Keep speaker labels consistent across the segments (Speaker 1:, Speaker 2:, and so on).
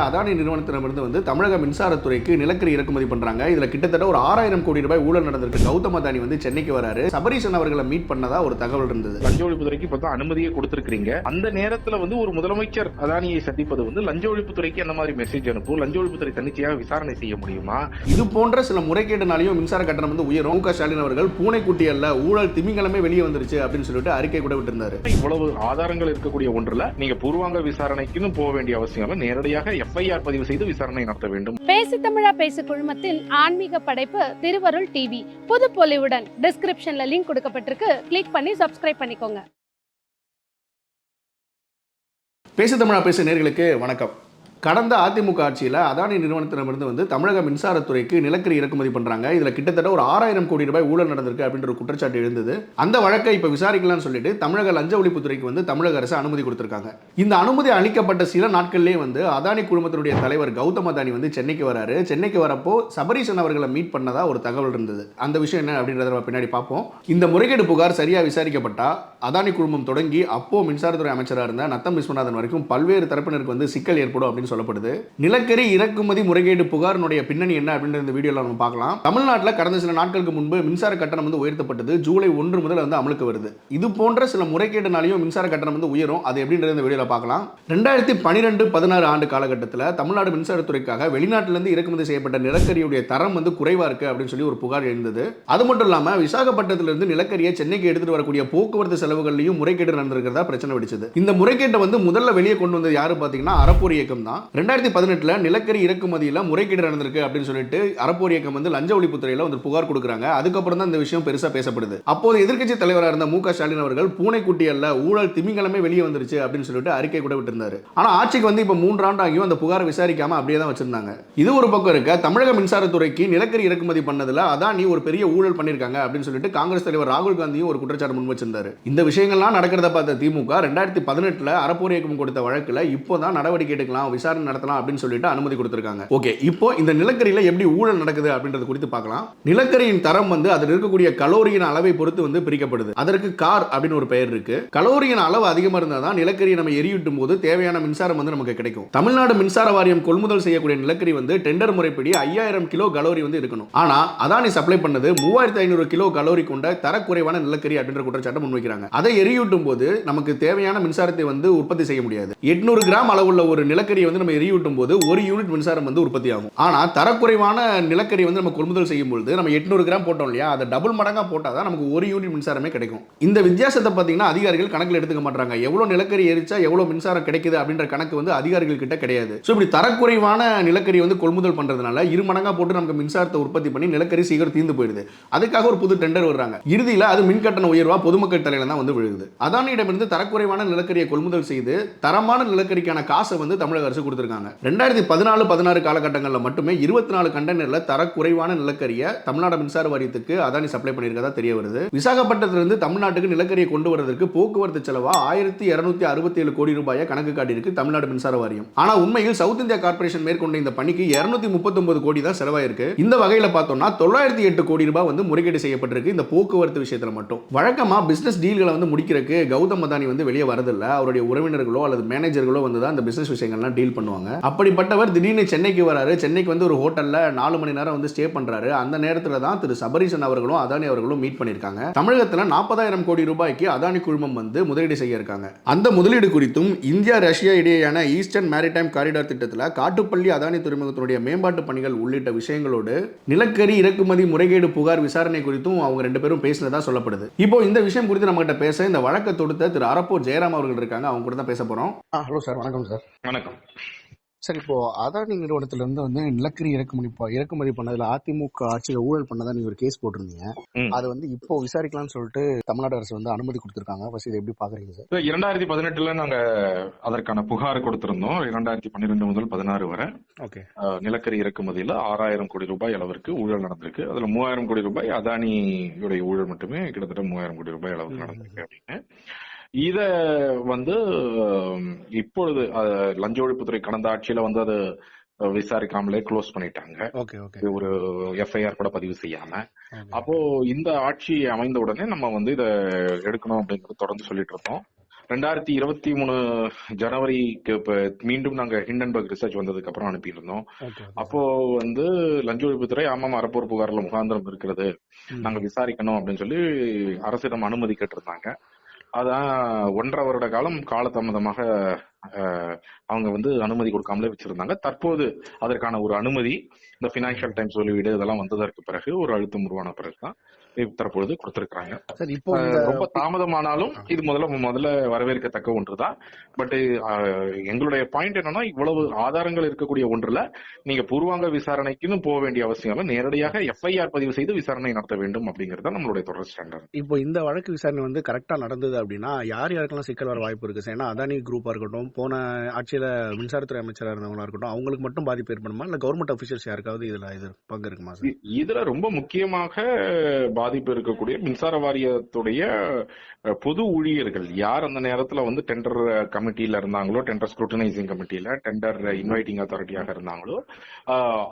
Speaker 1: அதானி நிறுவனத்திடமிருந்து வந்து தமிழக மின்சாரத்துறைக்கு நிலக்கரி இறக்குமதி பண்றாங்க. இதுல கிட்டத்தட்ட ஒரு ஆறாயிரம் கோடி ரூபாய் ஊழல் நடந்திருக்கு. கௌதம் அதானி வந்து சென்னைக்கு வராரு. சபரீசன் அவர்களை மீட் பண்ணதா ஒரு தகவல் இருந்தது.
Speaker 2: லஞ்ச ஒழிப்புத்துறைக்கு தான் அனுமதியே கொடுத்திருக்கீங்க அந்த நேரத்துல வந்து ஒரு முதலமைச்சர் அதானியை சந்திப்பது வந்து லஞ்ச ஒழிப்புத்துறைக்கு என்ன மாதிரி மெசேஜ் அனுப்பும். லஞ்ச ஒழிப்புத்துறை தன்னிச்சையாக விசாரணை செய்ய முடியுமா?
Speaker 1: இது போன்ற சில முறைகேடுனாலையும் மின்சார கட்டணம் வந்து உயரும். மு ஸ்டாலின் அவர்கள் பூனைக்குட்டி அல்ல ஊழல் திமிங்கலமே வெளியே வந்துருச்சு அப்படின்னு சொல்லிட்டு அறிக்கை கூட விட்டிருந்தாரு.
Speaker 2: இவ்வளவு ஆதாரங்கள் இருக்கக்கூடிய ஒன்றுல நீங்க பூர்வாங்க விசாரணைக்குன்னு போக வேண்டிய அவசியம் நேரடியாக எஃப்ஐஆர் பதிவு செய்து விசாரணை நடத்த வேண்டும்.
Speaker 3: பேசி தமிழா பேசு குழுமத்தின் ஆன்மீக படைப்பு திருவருள் டிவி. புது பொலிவுடன் டிஸ்கிரிப்ஷன்ல லிங்க் கொடுக்கப்பட்டிருக்கு. கிளிக் பண்ணி சப்ஸ்கிரைப் பண்ணிக்கோங்க.
Speaker 1: பேசு தமிழா பேசு நேர்களுக்கு வணக்கம். கடந்த அதிமுக ஆட்சியில் அதானி நிறுவனத்திடமிருந்து வந்து தமிழக மின்சாரத்துறைக்கு நிலக்கரி இறக்குமதி பண்ணுறாங்க இதில் கிட்டத்தட்ட ஒரு ஆறாயிரம் கோடி ரூபாய் ஊழல் நடந்திருக்கு அப்படின்ற ஒரு குற்றச்சாட்டு எழுந்தது. அந்த வழக்கை இப்போ விசாரிக்கலாம்னு சொல்லிட்டு தமிழக லஞ்ச ஒழிப்புத்துறைக்கு வந்து தமிழக அரசு அனுமதி கொடுத்துருக்காங்க. இந்த அனுமதி அளிக்கப்பட்ட சில நாட்கள்லேயே வந்து அதானி குழுமத்தினுடைய தலைவர் கௌதம் அதானி வந்து சென்னைக்கு வராரு. சென்னைக்கு வரப்போ சபரீசன் அவர்களை மீட் பண்ணதா ஒரு தகவல் இருந்தது. அந்த விஷயம் என்ன அப்படின்றத நம்ம பின்னாடி பார்ப்போம். இந்த முறைகேடு புகார் சரியாக விசாரிக்கப்பட்டா அதானி குழுமம் தொடங்கி அப்போ மின்சாரத்துறை அமைச்சராக இருந்த நத்தம் விஸ்வநாதன் வரைக்கும் பல்வேறு தரப்பினருக்கு வந்து சிக்கல் ஏற்படும் அப்படின்னு சொல்லப்படுது. நிலக்கரி இறக்குமதி முறைகேடு புகாரினுடைய பின்னணி என்ன அப்படின்ற இந்த வீடியோவில் நம்ம பார்க்கலாம். தமிழ்நாட்டில் கடந்த சில நாட்களுக்கு முன்பு மின்சார கட்டணம் வந்து உயர்த்தப்பட்டது. ஜூலை ஒன்று முதல் வந்து அமலுக்கு வருது. இது போன்ற சில முறைகேடுனாலையும் மின்சார கட்டணம் வந்து உயரும். அது எப்படின்றது இந்த வீடியோவில் பார்க்கலாம். ரெண்டாயிரத்தி பன்னிரெண்டு பதினாறு ஆண்டு காலகட்டத்தில் தமிழ்நாடு மின்சாரத்துறைக்காக வெளிநாட்டிலிருந்து இறக்குமதி செய்யப்பட்ட நிலக்கரியுடைய தரம் வந்து குறைவா இருக்கு அப்படின்னு சொல்லி ஒரு புகார் எழுந்தது. அது மட்டும் இல்லாம விசாகப்பட்டினத்திலிருந்து நிலக்கரியை சென்னைக்கு எடுத்துட்டு வரக்கூடிய போக்குவரத்து செலவுகள்லையும் முறைகேடு நடந்திருக்கிறதா பிரச்சனை வெடிச்சது. இந்த முறைகேட்டை வந்து முதல்ல வெளியே கொண்டு வந்தது யாரு பாத்தீங்கன்னா அறப்போர் இயக்கம் தான். ரெண்டாயிரத்தி பதினெட்டுல நிலக்கரி இறக்குமதியில முறைகேடு நடந்திருக்கு அப்படின்னு சொல்லிட்டு அறப்போர் இயக்கம் வந்து லஞ்ச ஒழிப்புத்துறையில வந்து புகார் கொடுக்குறாங்க. அதுக்கப்புறம் தான் இந்த விஷயம் பெருசா பேசப்படுது. அப்போது எதிர்க்கட்சி தலைவராக இருந்த மு ஸ்டாலின் அவர்கள் பூனைக்குட்டி அல்ல ஊழல் திமிங்கலமே வெளியே வந்துருச்சு அப்படின்னு சொல்லிட்டு அறிக்கை கூட விட்டிருந்தாரு. ஆனா ஆட்சிக்கு வந்து இப்ப மூன்றாண்டு ஆகியும் அந்த புகாரை விசாரிக்காம அப்படியே தான் வச்சிருந்தாங்க. இது ஒரு பக்கம் இருக்க. தமிழக மின்சாரத்துறைக்கு நிலக்கரி இறக்குமதி பண்ணதுல அதான் நீ ஒரு பெரிய ஊழல் பண்ணிருக்காங்க அப்படின்னு சொல்லிட்டு காங்கிரஸ் தலைவர் ராகுல் காந்தியும் ஒரு குற்றச்சாட்டு முன் வச்சிருந்தாரு. இந்த விஷயங்கள்லாம் நடக்கிறத பார்த்த திமுக ரெண்டாயிரத்தி பதினெட்டுல அறப்போர் இயக்கம் கொடுத்த வழக்குல இப்போதான் நடவடிக்கை எடுக்கலாம் விசாரணை நடத்தலாம் அப்படின்னு சொல்லிட்டு அனுமதி கொடுத்துருக்காங்க. ஓகே இப்போ இந்த நிலக்கரியில எப்படி ஊழல் நடக்குது அப்படின்றது குறித்து பார்க்கலாம். நிலக்கரியின் தரம் வந்து அதில் இருக்கக்கூடிய கலோரியின் அளவை பொறுத்து வந்து பிரிக்கப்படுது. அதற்கு கார் அப்படின்னு ஒரு பெயர் இருக்கு. கலோரியின் அளவு அதிகமாக இருந்தால் தான் நிலக்கரியை நம்ம எரியூட்டும் போது தேவையான மின்சாரம் வந்து நமக்கு கிடைக்கும். தமிழ்நாடு மின்சார வாரியம் கொள்முதல் செய்யக்கூடிய நிலக்கரி வந்து டெண்டர் முறைப்படி ஐயாயிரம் கிலோ கலோரி வந்து இருக்கணும் ஆனா அதானி சப்ளை பண்ணது மூவாயிரத்தி ஐநூறு கிலோ கலோரி கொண்ட தரக்குறைவான நிலக்கரி அப்படின்ற குற்றச்சாட்டை முன்வைக்கிறாங்க. அதை எரியூட்டும் போது நமக்கு தேவையான மின்சாரத்தை வந்து உற்பத்தி செய்ய முடியாது. எட்நூறு கிராம் அளவுள்ள ஒரு நிலக்கரியை வந்து வந்து நம்ம எரியூட்டும் போது ஒரு யூனிட் மின்சாரம் வந்து உற்பத்தி ஆகும் ஆனால் தரக்குறைவான நிலக்கரி வந்து நம்ம கொள்முதல் செய்யும் பொழுது நம்ம எட்நூறு கிராம் போட்டோம் இல்லையா? அதை டபுள் மடங்காக போட்டால் தான் நமக்கு ஒரு யூனிட் மின்சாரமே கிடைக்கும். இந்த வித்தியாசத்தை பார்த்தீங்கன்னா அதிகாரிகள் கணக்கில் எடுத்துக்க மாட்டாங்க எவ்வளோ நிலக்கரி எரிச்சா எவ்வளோ மின்சாரம் கிடைக்குது அப்படின்ற கணக்கு வந்து அதிகாரிகள் கிட்ட கிடையாது. ஸோ இப்படி தரக்குறைவான நிலக்கரி வந்து கொள்முதல் பண்ணுறதுனால இரு மடங்காக போட்டு நமக்கு மின்சாரத்தை உற்பத்தி பண்ணி நிலக்கரி சீக்கிரம் தீர்ந்து போயிடுது. அதுக்காக ஒரு புது டெண்டர் வர்றாங்க. இறுதியில் அது மின்கட்டண உயர்வாக பொதுமக்கள் தலையில தான் வந்து விழுகுது. அதானியிடமிருந்து தரக்குறைவான நிலக்கரியை கொள்முதல் செய்து தரமான நிலக்கரிக்கான காசை வந்து தமிழக அரசு கொடுத்துருக்காங்க. ரெண்டாயிரத்தி பதினாலு பதினாறு காலகட்டங்களில் மட்டுமே இருபத்தி நாலு கண்டெய்னரில் தரக்குறைவான நிலக்கரியை தமிழ்நாடு மின்சார வாரியத்துக்கு அதானி சப்ளை பண்ணியிருக்கதா தெரிய வருது. விசாகப்பட்டினத்திலிருந்து தமிழ்நாட்டுக்கு நிலக்கரியை கொண்டு வரதற்கு போக்குவரத்து செலவா ஆயிரத்தி இருநூத்தி அறுபத்தி ஏழு கோடி ரூபாயை கணக்கு காட்டியிருக்கு தமிழ்நாடு மின்சார வாரியம். ஆனா உண்மையில் சவுத் இந்தியா கார்பரேஷன் மேற்கொண்ட இந்த பணிக்கு இருநூத்தி முப்பத்தொன்பது கோடி தான் செலவாயிருக்கு. இந்த வகையில் பார்த்தோம்னா தொள்ளாயிரத்தி எட்டு கோடி ரூபாய் வந்து முறைகேடு செய்யப்பட்டிருக்கு இந்த போக்குவரத்து விஷயத்துல மட்டும். வழக்கமா பிசினஸ் டீல்களை வந்து முடிக்கிறதுக்கு கௌதம் அதானி வந்து வெளியே வரதில்லை. அவருடைய உறவினர்களோ அல்லது மேனேஜர்களோ வந்து தான் இந்த பிசினஸ் விஷயங்கள்லாம் டீல் பண்ணுவாங்க. அப்படிப்பட்டவர் திடீர்னு சென்னைக்கு வராரு. சென்னைக்கு வந்து ஒரு ஹோட்டல்ல நாலு மணி நேரம் வந்து ஸ்டே பண்றாரு. அந்த நேரத்துல தான் திரு சபரீசன் அவர்களும் அதானி அவர்களும் மீட் பண்ணியிருக்காங்க. தமிழகத்துல நாற்பதாயிரம் கோடி ரூபாய்க்கு அதானி குழுமம் வந்து முதலீடு செய்ய இருக்காங்க. அந்த முதலீடு குறித்தும் இந்தியா ரஷ்யா இடையேயான ஈஸ்டர்ன் மேரிடைம் காரிடார் திட்டத்தில் காட்டுப்பள்ளி அதானி துறைமுகத்தினுடைய மேம்பாட்டு பணிகள் உள்ளிட்ட விஷயங்களோடு நிலக்கரி இறக்குமதி முறைகேடு புகார் விசாரணை குறித்தும் அவங்க ரெண்டு பேரும் பேசினதா சொல்லப்படுது. இப்போ இந்த விஷயம் குறித்து நம்ம கிட்ட பேச இந்த வழக்கை தொடுத்த திரு அரப்போர் ஜெயராம் அவர்கள் இருக்காங்க. அவங்க கூட தான் பேச போறோம். ஹலோ சார் வணக்கம் சார்
Speaker 2: வணக்கம்.
Speaker 1: சார் இப்போ அதானி நிறுவனத்துல இருந்து வந்து நிலக்கரி இறக்குமதி இறக்குமதி பண்ணதுல அதிமுக ஆட்சியில ஊழல் பண்ணதா நீங்க ஒரு கேஸ் போட்டிருந்தீங்க. அது வந்து இப்போ விசாரிக்கலாம்னு சொல்லிட்டு தமிழ்நாடு அரசு வந்து அனுமதி கொடுத்திருக்காங்க. ஃபர்ஸ்ட் இதை எப்படி பாக்குறீங்க சார்?
Speaker 2: இரண்டாயிரத்தி பதினெட்டுல நாங்க அதற்கான புகார் கொடுத்திருந்தோம். இரண்டாயிரத்தி பன்னிரெண்டு முதல் பதினாறு வரை.
Speaker 1: ஓகே.
Speaker 2: நிலக்கரி இறக்குமதியில ஆறாயிரம் கோடி ரூபாய் அளவிற்கு ஊழல் நடந்திருக்கு. அதுல மூவாயிரம் கோடி ரூபாய் அதானியுடைய ஊழல் மட்டுமே கிட்டத்தட்ட மூவாயிரம் கோடி ரூபாய் அளவுக்கு நடந்திருக்கு அப்படின்னு. இத வந்து இப்பொழுது லஞ்ச ஒழிப்புத்துறை கடந்த ஆட்சியில வந்து அது விசாரிக்காமலே க்ளோஸ் பண்ணிட்டாங்க. ஒரு எஃப்ஐஆர் கூட பதிவு செய்யாம. அப்போ இந்த ஆட்சி அமைந்த உடனே நம்ம வந்து இத எடுக்கணும் அப்படிங்கறது தொடர்ந்து சொல்லிட்டு இருந்தோம். ரெண்டாயிரத்தி இருபத்தி மூணு ஜனவரிக்கு இப்ப மீண்டும் நாங்க ஹிண்டன்பர்க் ரிசர்ச் வந்ததுக்கு அப்புறம் அனுப்பியிருந்தோம். அப்போ வந்து லஞ்ச ஒழிப்புத்துறை ஆமாம் அறப்போர் புகார்ல முகாந்திரம் இருக்கிறது. நாங்க விசாரிக்கணும் அப்படின்னு சொல்லி அரசிடம் அனுமதி கேட்டிருந்தாங்க. அதான் ஒன்றரை வருட காலம் காலதாமதமாக அவங்க வந்து அனுமதி கொடுக்காமலே வச்சிருந்தாங்க. தற்போது அதற்கான ஒரு அனுமதி இந்த பினான்சியல் டைம்ஸ் வெளியீடு இதெல்லாம் வந்ததற்கு பிறகு ஒரு அழுத்தம் உருவான பிறகுதான். தான் தற்பொழுது கொடுத்திருக்காங்க
Speaker 1: சார் இப்போ
Speaker 2: ரொம்ப தாமதமானாலும் இது முதல்ல முதல்ல வரவேற்கத்தக்க ஒன்றுதான். பட் எங்களுடைய பாயிண்ட் என்னன்னா இவ்வளவு ஆதாரங்கள் இருக்கக்கூடிய ஒன்றுல நீங்க பூர்வாங்க விசாரணைக்குன்னு போக வேண்டிய அவசியம் இல்லை. நேரடியாக எஃப்ஐஆர் பதிவு செய்து விசாரணை நடத்த வேண்டும் அப்படிங்கறது நம்மளுடைய தொடர் ஸ்டாண்டர்ட்
Speaker 1: இப்போ இந்த வழக்கு விசாரணை வந்து கரெக்டா நடந்தது அப்படின்னா யார் யாருக்கெல்லாம் சிக்கல் வர வாய்ப்பு இருக்கு? சார் ஏன்னா அதானி குரூப்பா இருக்கட்டும் போன ஆட்சியில மின்சாரத்துறை அமைச்சரா இருந்தவங்களா இருக்கட்டும் அவங்களுக்கு மட்டும் பாதிப்பு ஏற்படுமா? இல்ல கவர்மெண்ட் அபிஷியல்ஸ் யாருக்காவது இதுல இது பங்கு இருக்குமா
Speaker 2: இதுல ரொம்ப முக்கியமாக பாதிப்பு இருக்கக்கூடிய மின்சார வாரியத்துடைய பொது ஊழியர்கள் யார் அந்த நேரத்துல வந்து டெண்டர் கமிட்டியில இருந்தாங்களோ டெண்டர் ஸ்க்ரூட்டனைசிங் கமிட்டியில டெண்டர் இன்வைட்டிங் அத்தாரிட்டியாக இருந்தாங்களோ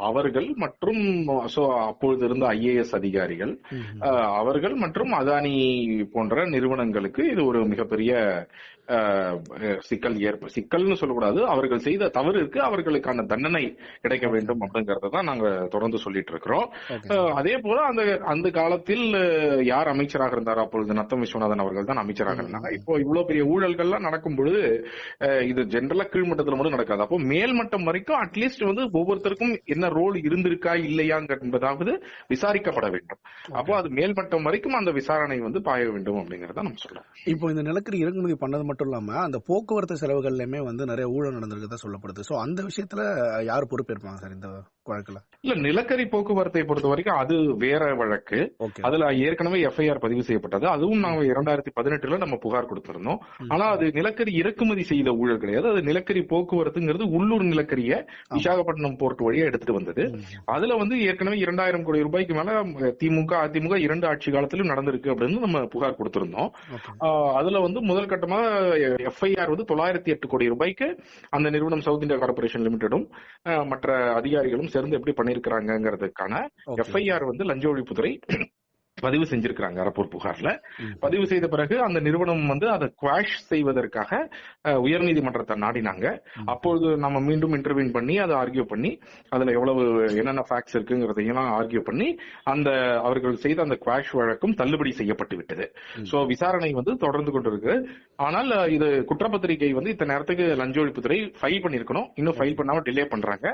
Speaker 2: அவர்கள் மற்றும் அப்பொழுது இருந்த ஐஏஎஸ் அதிகாரிகள் அவர்கள் மற்றும் அதானி போன்ற நிறுவனங்களுக்கு இது ஒரு மிகப்பெரிய சிக்கல் ஏற்ப சிக்கல்னு சொல்லக்கூடாது. அவர்கள் செய்த தவறுக்கு அவர்களுக்கான தண்டனை கிடைக்க வேண்டும் அப்படிங்கறத தான் நாங்க தொடர்ந்து சொல்லிட்டு இருக்கிறோம். அதே போல அந்த அந்த காலத்தில் அஹ், யார் அமைச்சராக இருந்தார் அப்பொழுது நத்தம் விஸ்வநாதன் அவர்கள் தான் அமைச்சராக இருந்தாங்க இப்போ இவ்வளவு பெரிய ஊழல்கள்லாம் நடக்கும் பொழுது இது ஜென்ரலா கீழ்மட்டத்துல மட்டும் நடக்காது. அப்போ மேல்மட்டம் வரைக்கும் அட்லீஸ்ட் வந்து ஒவ்வொருத்தருக்கும் என்ன ரோல் இருந்திருக்கா இல்லையாங்க என்பதாவது விசாரிக்கப்பட வேண்டும். அப்போ அது மேல்மட்டம் வரைக்கும் அந்த விசாரணை வந்து பாய வேண்டும் அப்படிங்கறத நம்ம சொல்லலாம்
Speaker 1: இப்போ இந்த நிலக்கரி இறக்குமதி பண்ணது மட்டும் இல்லாம அந்த போக்குவரத்து செலவுகள்லயுமே வந்து நிறைய ஊழல் நடந்திருக்கதா சொல்லப்படுது. சோ அந்த விஷயத்துல யார் பொறுப்பேற்பாங்க சார் இந்த வழக்குல?
Speaker 2: இல்ல நிலக்கரி போக்குவரத்தை பொறுத்த வரைக்கும் அது வேற வழக்கு. அதுல ஏற்கனவே எஃப்ஐஆர் பதிவு செய்யப்பட்டது. அதுவும் நாங்க இரண்டாயிரத்தி பதினெட்டுல நம்ம புகார் கொடுத்திருந்தோம். ஆனா அது நிலக்கரி இறக்குமதி செய்த ஊழல் கிடையாது. அது நிலக்கரி போக்குவரத்துங்கிறது உள்ளூர் நிலக்கரிய விசாகப்பட்டினம் போர்ட் வழியா எடுத்துட்டு வந்தது. அதுல வந்து ஏற்கனவே இரண்டாயிரம் கோடி ரூபாய்க்கு மேல திமுக அதிமுக இரண்டு ஆட்சி காலத்திலும் நடந்திருக்கு அப்படின்னு நம்ம புகார் கொடுத்திருந்தோம். அதுல வந்து முதல் கட்டமா எஃப்ஐஆர் வந்து தொள்ளாயிரத்தி எட்டு கோடி ரூபாய்க்கு அந்த நிறுவனம் சவுத் இந்தியா கார்பரேஷன் லிமிடெடும் மற்ற அதிகாரிகளும் சேர்ந்து எப்படி பண்ணிருக்கிறாங்கிறதுக்கான எஃப்ஐஆர் வந்து லஞ்ச ஒழிப்புத்துறை பதிவு செஞ்சிருக்கிறாங்க அரப்பூர் புகார்ல. பதிவு செய்த பிறகு அந்த நிறுவனம் வந்து அதை குவாஷ் செய்வதற்காக உயர்நீதிமன்றத்தை நாடினாங்க. அப்பொழுது நம்ம மீண்டும் இன்டர்வியூன் பண்ணி அதை ஆர்கியூ பண்ணி அதுல எவ்வளவு என்னென்ன ஃபேக்ட்ஸ் இருக்குங்கிறதையும் ஆர்கியூ பண்ணி அந்த அவர்கள் செய்த அந்த குவாஷ் வழக்கும் தள்ளுபடி செய்யப்பட்டு விட்டது. சோ விசாரணை வந்து தொடர்ந்து கொண்டிருக்கு ஆனால் இது குற்றப்பத்திரிகை வந்து இத்தனை நேரத்துக்கு லஞ்ச ஒழிப்புத்துறை ஃபைல் பண்ணிருக்கணும் இன்னும் ஃபைல் பண்ணாம டிலே பண்றாங்க.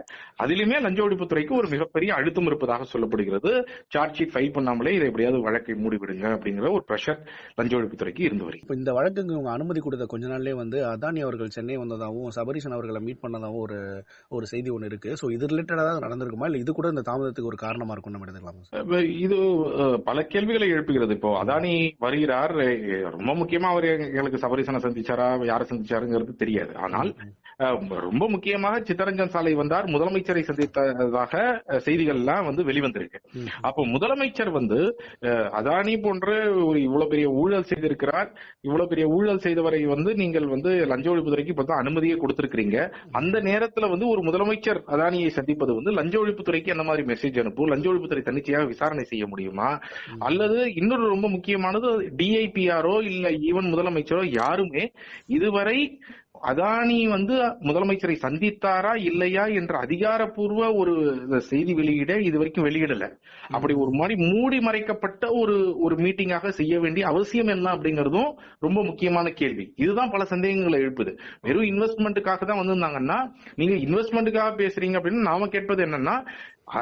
Speaker 2: அதிலுமே லஞ்ச ஒழிப்புத்துறைக்கு ஒரு மிகப்பெரிய அழுத்தம் இருப்பதாக சொல்லப்படுகிறது. சார்ஜ் ஷீட் ஃபைல் பண்ணாமலே இதை எப்படியாவது வழக்கை மூடிவிடுங்க அப்படிங்கிற ஒரு ப்ரெஷர் லஞ்ச ஒழிப்புத்துறைக்கு இருந்து
Speaker 1: இப்போ இந்த வழக்குக்கு இவங்க அனுமதி கொடுத்த கொஞ்ச நாள்லயே வந்து அதானி அவர்கள் சென்னை வந்ததாகவும் சபரீசன் அவர்களை மீட் பண்ணதாகவும் ஒரு ஒரு செய்தி ஒன்று இருக்கு. ஸோ இது ரிலேட்டடா தான் நடந்திருக்குமா? இல்ல இது கூட இந்த தாமதத்துக்கு ஒரு காரணமா இருக்கும் நம்ம எடுத்துக்கலாமா
Speaker 2: இது பல கேள்விகளை எழுப்புகிறது. இப்போ அதானி வருகிறார். ரொம்ப முக்கியமா அவர் எங்களுக்கு சபரீசனை சந்திச்சாரா? யாரை சந்திச்சாருங்கிறது தெரியாது. ஆனால் ரொம்ப முக்கியமாக சித்தரஞ்சன் சாலை வந்தார். முதலமைச்சரை சந்தித்ததாக செய்திகள் எல்லாம் வந்து வெளிவந்திருக்கு. அப்போ முதலமைச்சர் வந்து அதானி போன்ற ஒரு இவ்வளவு பெரிய ஊழல் செய்திருக்கிறார். இவ்வளவு பெரிய ஊழல் செய்தவரை வந்து நீங்கள் வந்து லஞ்ச ஒழிப்புத்துறைக்கு இப்ப தான் அனுமதியே கொடுத்திருக்கிறீங்க. அந்த நேரத்துல வந்து ஒரு முதலமைச்சர் அதானியை சந்திப்பது வந்து லஞ்ச ஒழிப்புத்துறைக்கு என்ன மாதிரி மெசேஜ் அனுப்பும் லஞ்ச ஒழிப்புத்துறை தன்னிச்சையாக விசாரணை செய்ய முடியுமா? அல்லது இன்னொரு ரொம்ப முக்கியமானது டிஐபிஆரோ இல்ல ஈவன் முதலமைச்சரோ யாருமே இதுவரை அதானி வந்து முதலமைச்சரை சந்தித்தாரா இல்லையா என்ற அதிகாரப்பூர்வ ஒரு செய்தி வெளியிட இது வரைக்கும் வெளியிடல. அப்படி ஒரு மாதிரி மூடி மறைக்கப்பட்ட ஒரு ஒரு மீட்டிங்காக செய்ய வேண்டிய அவசியம் என்ன அப்படிங்கறதும் ரொம்ப முக்கியமான கேள்வி. இதுதான் பல சந்தேகங்களை எழுப்புது. வெறும் இன்வெஸ்ட்மெண்ட்டுக்காக தான் வந்திருந்தாங்கன்னா நீங்க இன்வெஸ்ட்மெண்ட்டுக்காக பேசுறீங்க அப்படின்னு நாம கேட்பது என்னன்னா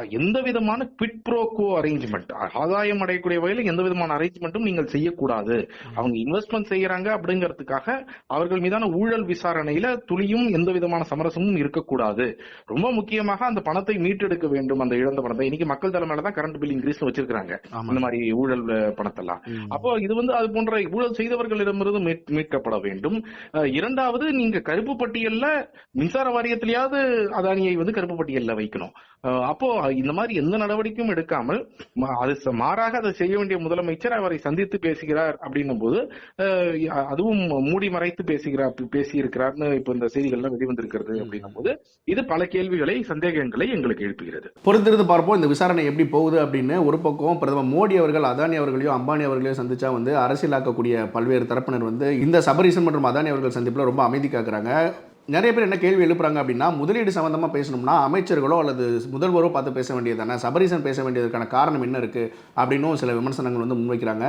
Speaker 2: எந்த விதமான குவிட் ப்ரோகோ அரேஞ்ச்மெண்ட் ஆதாயம் அடையக்கூடிய வகையில் எந்த விதமான அரேஞ்ச்மெண்ட்டும் நீங்கள் செய்யக்கூடாது. அவங்க இன்வெஸ்ட்மெண்ட் செய்யறாங்க அப்படிங்கிறதுக்காக அவர்கள் மீதான ஊழல் விசாரணையில துளியும் எந்த விதமான சமரசமும் இருக்கக்கூடாது. ரொம்ப முக்கியமாக அந்த பணத்தை மீட்டெடுக்க வேண்டும் அந்த இழந்த பணத்தை. இன்னைக்கு மக்கள் தலைமையில தான் கரண்ட் பில் இன்க்ரீஸ் வச்சிருக்காங்க இந்த மாதிரி ஊழல் பணத்தெல்லாம். அப்போ இது வந்து அது போன்ற ஊழல் செய்தவர்களிடமிருந்து மீட்- மீட்கப்பட வேண்டும். இரண்டாவது நீங்க கருப்பு பட்டியல்ல மின்சார வாரியத்திலேயாவது அதானியை வந்து கருப்பு பட்டியல்ல வைக்கணும். அப்போ இந்த மாதிரி எந்த நடவடிக்கையும் எடுக்காமல் அது மாறாக அதை செய்ய வேண்டிய முதலமைச்சர் அவரை சந்தித்து பேசுகிறார் அப்படின்னும் போது அதுவும் மூடி மறைத்து பேசுகிறார் பேசி இருக்கிறார்னு இப்ப இந்த செய்திகள்லாம் வெளிவந்திருக்கிறது அப்படின்னும் போது இது பல கேள்விகளை சந்தேகங்களை எங்களுக்கு எழுப்புகிறது.
Speaker 1: பொறுத்திருந்து பார்ப்போம் இந்த விசாரணை எப்படி போகுது அப்படின்னு. ஒரு பக்கம் பிரதமர் மோடி அவர்கள் அதானி அவர்களையும் அம்பானி அவர்களையும் சந்திச்சா வந்து அரசியலாக்கக்கூடிய பல்வேறு தரப்பினர் வந்து இந்த சபரீசன் மற்றும் அதானி அவர்கள் சந்திப்பில் ரொம்ப அமைதி காக்குறாங்க. நிறைய பேர் என்ன கேள்வி எழுப்புறாங்க அப்படின்னா முதலீடு சம்பந்தமா பேசணும்னா அமைச்சர்களோ அல்லது முதல்வரோ பார்த்து பேச வேண்டியது தானே சபரீசன் பேச வேண்டியதுக்கான காரணம் என்ன இருக்கு? அப்படின்னும் சில விமர்சனங்கள் வந்து முன்வைக்கிறாங்க.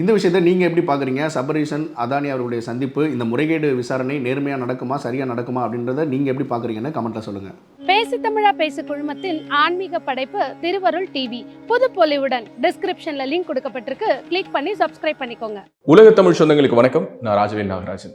Speaker 1: இந்த விஷயத்தை நீங்க எப்படி பாக்குறீங்க சபரீசன் அதானி அவர்களுடைய சந்திப்பு இந்த முறைகேடு விசாரணை நேர்மையா நடக்குமா சரியா நடக்குமா அப்படின்றத நீங்க எப்படி பாக்குறீங்கன்னு கமெண்ட்ல சொல்லுங்க.
Speaker 3: பேசி தமிழா பேசு குழுமத்தின் ஆன்மீக படைப்பு திருவருள் டிவி புது பொலிவுடன் டிஸ்கிரிப்ஷன்ல லிங்க் கொடுக்கப்பட்டிருக்கு. கிளிக் பண்ணி சப்ஸ்கிரைப் பண்ணிக்கோங்க.
Speaker 4: உலக தமிழ் சொந்தங்களுக்கு வணக்கம். நான் ராஜவேல் நாகராஜன்.